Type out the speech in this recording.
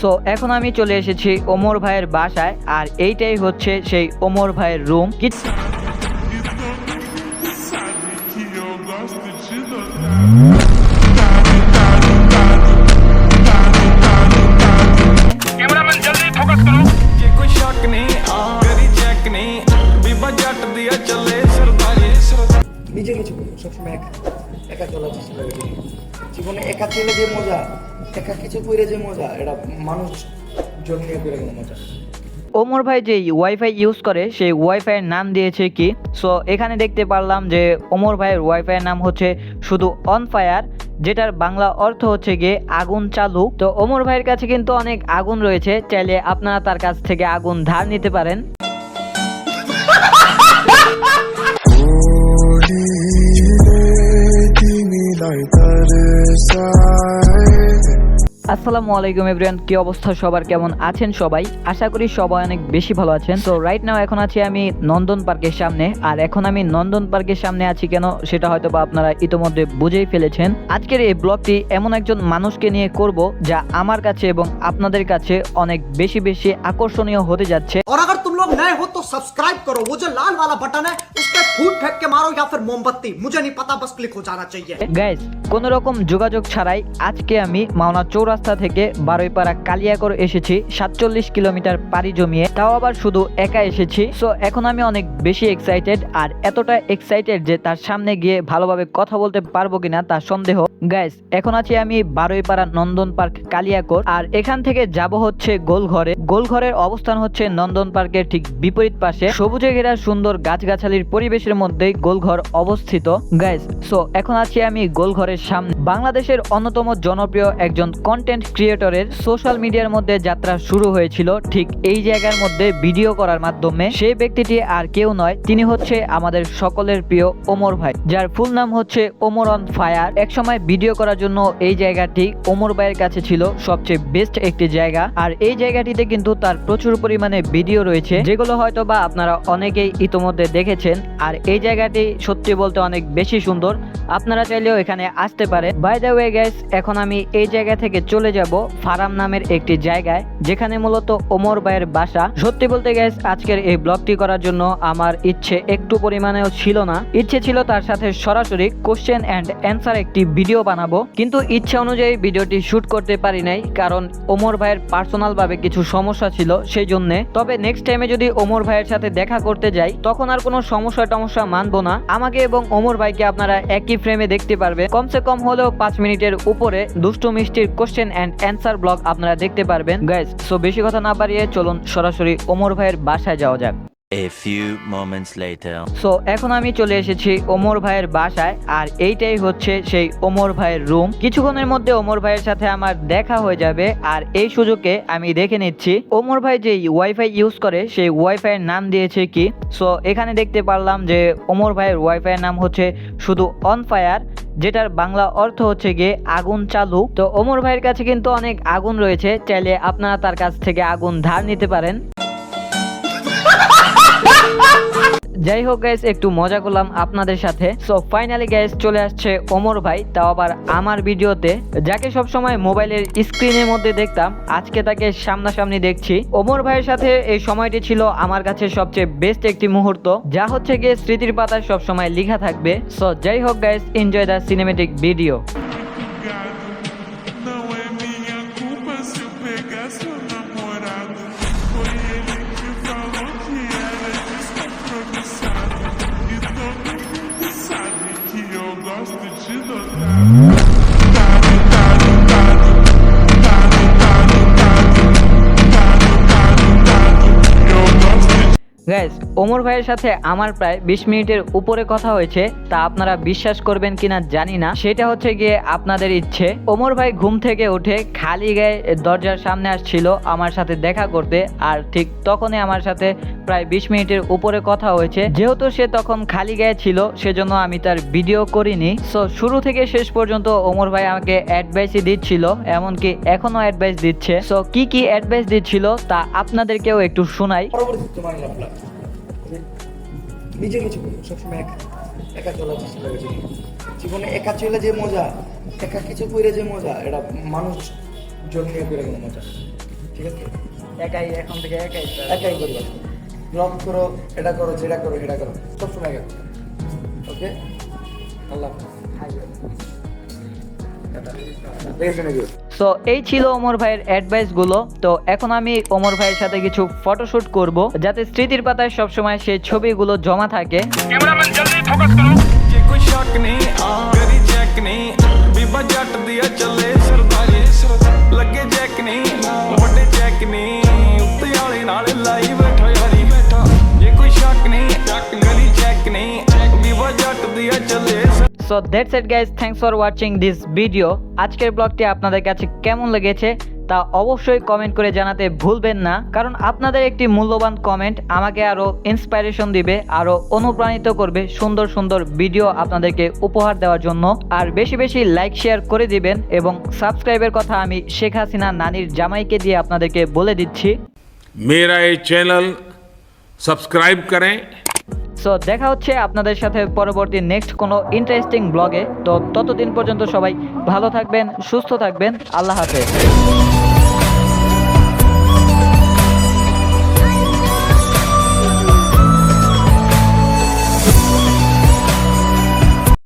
So এখন আমি চলে এসেছি ওমর ভাইয়ের বাসায়, আর এইটাই হচ্ছে সেই ওমর ভাইয়ের রুম Sabe একা চেষ্টা করে। জীবনে। একা চলে যে মজা একা কিছু করে যে মজা এটা মানুষ জন্মিয়ে করে কোনো মজা ওমর ভাই যে ওয়াইফাই ইউজ করে সেই ওয়াইফাইয়ের নাম দিয়েছে কি? সো এখানে দেখতে পারলাম যে ওমর ভাইয়ের ওয়াইফাইয়ের নাম হচ্ছে শুধু অন ফায়ার যেটার বাংলা অর্থ হচ্ছে গিয়ে আগুন চালু। তো ওমর ভাইয়ের কাছে কিন্তু অনেক আগুন রয়েছে চাইলে আপনারা তার কাছ থেকে আগুন ধার নিতে পারেন। Ay, that is side. আসসালামু আলাইকুম এভরিওয়ান কি অবস্থা সবার কেমন আছেন সবাই আশা করি সবাই অনেক বেশি ভালো আছেন তো রাইট নাও এখন আছি আমি নন্দন পার্কের সামনে আর এখন আমি নন্দন পার্কের সামনে আছি কেন সেটা হয়তো বা আপনারা ইতোমধ্যে বুঝেই ফেলেছেন আজকের এই ব্লগটি এমন একজন মানুষকে নিয়ে করব যা আমার কাছে এবং আপনাদের কাছে অনেক বেশি বেশি আকর্ষণীয় হতে যাচ্ছে और अगर तुम लोग नए हो तो सब्सक्राइब करो वो जो लाल वाला बटन है उस पर फूट फेंक के मारो या फिर मोमबत्ती मुझे नहीं पता बस क्लिक हो जाना चाहिए গাইজ কোনো রকম যোগাযোগ ছাড়াই আজকে আমি মাওনা চৌরাস্তা থেকে বারুইপাড়া কালিয়াকর এসেছি। সাতচল্লিশ কিলোমিটার পাড়ি জমিয়ে। তাও আবার শুধু একা এসেছি। সো এখন আমি অনেক বেশি এক্সাইটেড আর এতটা এক্সাইটেড যে তার সামনে গিয়ে ভালোভাবে কথা বলতে পারব কিনা তার সন্দেহ। গাইজ এখন আছি আমি বারুইপাড়া নন্দন পার্ক কালিয়াকর। আর এখান থেকে যাব হচ্ছে গোলঘরে। গোলঘরের অবস্থান হচ্ছে নন্দন পার্কের ঠিক বিপরীত পাশে। সবুজে ঘেরা সুন্দর গাছগাছালির পরিবেশের মধ্যেই গোলঘর অবস্থিত। গাইজ সো এখন আছি আমি গোলঘরের সামনে। বাংলাদেশের অন্যতম জনপ্রিয় একজন কন্টেন্ট ক্রিয়েটরের সোশ্যাল মিডিয়ার মধ্যে যাত্রা শুরু হয়েছিল। ঠিক এই জায়গার মধ্যে ভিডিও করার মাধ্যমে সেই ব্যক্তিটি আর কেউ নয়, তিনি হচ্ছে আমাদের সকলের প্রিয় ওমর ভাই, যার ফুল নাম হচ্ছে ওমর অন ফায়ার। একসময় ভিডিও করার জন্য এই জায়গাটি ওমর ভাইয়ের কাছে ছিল সবচেয়ে বেস্ট একটি জায়গা। আর এই জায়গাটিতে কিন্তু তার প্রচুর পরিমাণে ভিডিও রয়েছে, যেগুলো হয়তো বা আপনারা অনেকেই ইতোমধ্যে দেখেছেন। আর এই জায়গাটি সত্যি বলতে অনেক বেশি সুন্দর। আপনারা চাইলেও এখানে আসতে পারে বাই দ্য ওয়ে গ্যাস এখন আমি এই জায়গা থেকে চলে যাব ফারাম নামের একটি জায়গায়, যেখানে মূলত ওমর ভাইয়ের বাসা। সত্যি বলতে গ্যাস আজকের এই ব্লগটি করার জন্য আমার ইচ্ছে একটু পরিমাণেও ছিল না। ইচ্ছে ছিল তার সাথে সরাসরি কোশ্চেন অ্যান্ড অ্যান্সার একটি ভিডিও বানাবো। কিন্তু ইচ্ছা অনুযায়ী ভিডিওটি শুট করতে পারি নাই, কারণ ওমর ভাইয়ের পার্সোনাল ভাবে কিছু সমস্যা ছিল সেই জন্য তবে নেক্সট টাইমে যদি ওমর ভাইয়ের সাথে দেখা করতে যাই, তখন আর কোনো সমস্যা টমস্যা মানবো না। আমাকে এবং ওমর ভাইকে আপনারা একই ফ্রেমে দেখতে পারবে। কমসে কম হলেও পাঁচ মিনিটের উপরে দুষ্টু মিষ্টির কোশ্চেন অ্যান্ড অ্যান্সার ব্লগ আপনারা দেখতে পারবেন। গাইজ সো বেশি কথা না পারিয়ে চলুন সরাসরি ওমর ভাইয়ের বাসায় যাওয়া যাক। A few moments later. So এখন আমি চলে এসেছি ওমর ভাইয়ের বাসায়, আর এইটাই হচ্ছে সেই ওমর ভাইয়ের রুম। কিছুক্ষণের মধ্যে ওমর ভাইয়ের সাথে আমার দেখা হয়ে যাবে, আর এই সুযোগে আমি দেখে নিচ্ছি। ওমর ভাই যে ওয়াইফাই ইউজ করে, সেই ওয়াইফাইয়ের নাম দিয়েছে কি? সো এখানে দেখতে পারলাম যে ওমর ভাইয়ের ওয়াইফাইয়ের নাম হচ্ছে শুধু অন ফায়ার যেটার বাংলা অর্থ হচ্ছে গিয়ে আগুন চালু। তো ওমর ভাইয়ের কাছে কিন্তু অনেক আগুন রয়েছে, চাইলে আপনারা তার কাছ থেকে আগুন ধার নিতে পারেন। যাই হোক গাইস একটু মজা করলাম আপনাদের সাথে। সো ফাইনালি গাইস চলে আসছে ওমর ভাই, তাও আবার আমার ভিডিওতে। যাকে সব সময় মোবাইলের স্ক্রিনের মধ্যে দেখতাম, আজকে তাকে সামনাসামনি দেখছি। ওমর ভাইয়ের সাথে এই সময়টি ছিল আমার কাছে সবচেয়ে বেস্ট একটি মুহূর্ত, যা হচ্ছে গিয়ে স্মৃতির পাতায় সব সময় লেখা থাকবে। সো যাই হোক guys enjoy the cinematic video guys Omar ভাইয়ের সাথে আমার প্রায় বিশ মিনিটের উপরে কথা হয়েছে, তা আপনারা বিশ্বাস করবেন কিনা জানি না। সেটা হচ্ছে গিয়ে আপনাদের ইচ্ছে। ওমর ভাই ঘুম থেকে উঠে খালি গায়ে দরজার সামনে আসছিল আমার সাথে দেখা করতে, আর ঠিক তখনই আমার সাথে প্রায় বিশ মিনিটের উপরে কথা হয়েছে। যেহেতু সে তখন খালি গায়ে ছিল, সেজন্য আমি তার ভিডিও করিনি। সো শুরু থেকে শেষ পর্যন্ত ওমর ভাই আমাকে অ্যাডভাইসই দিচ্ছিল, এমনকি এখনও অ্যাডভাইস দিচ্ছে। সো কি কি অ্যাডভাইস দিচ্ছিল তা আপনাদেরকেও একটু শোনাই। নিজে কিছু করব সবসময় একা একা চলার চেষ্টা করে জীবনে। জীবনে একা চলে যে মজা একা কিছু করে যে মজা এটা মানুষ জন্মিয়ে করে কোনো মজা ঠিক আছে? একাই এখন থেকে একাই একাই করবা ব্লগ করো এটা করো যেটা করো সেটা করো সবসময় একা। ওকে? আল্লাহ হাফেজ। সো এই ছিল ওমর ভাইয়ের অ্যাডভাইসগুলো। তো এখন আমি ওমর ভাইয়ের সাথে কিছু ফটোশুট করব যাতে স্মৃতির পাতায় সবসময় সেই ছবিগুলো জমা থাকে। ਚੱਲੇ so that's it guys thanks for watching this video আজকের ব্লগটি আপনাদের কাছে কেমন লেগেছে তা অবশ্যই কমেন্ট করে জানাতে ভুলবেন না। কারণ আপনাদের একটি মূল্যবান কমেন্ট আমাকে আরও ইন্সপাইরেশন দিবে আরও অনুপ্রাণিত করবে সুন্দর সুন্দর ভিডিও আপনাদেরকে উপহার দেওয়ার জন্য। আর বেশি বেশি লাইক শেয়ার করে দিবেন এবং সাবস্ক্রাইবের কথা আমি শেখ হাসিনা নানির জামাইকে দিয়ে আপনাদেরকে বলে দিচ্ছি। মেয়েরা এই চ্যানেল সাবস্ক্রাইব করেন সো দেখা হচ্ছে আপনাদের সাথে পরবর্তী নেক্সট কোনো ইন্টারেস্টিং ব্লগে তো ততদিন পর্যন্ত সবাই ভালো থাকবেন, সুস্থ থাকবেন। আল্লাহ হাফেজ।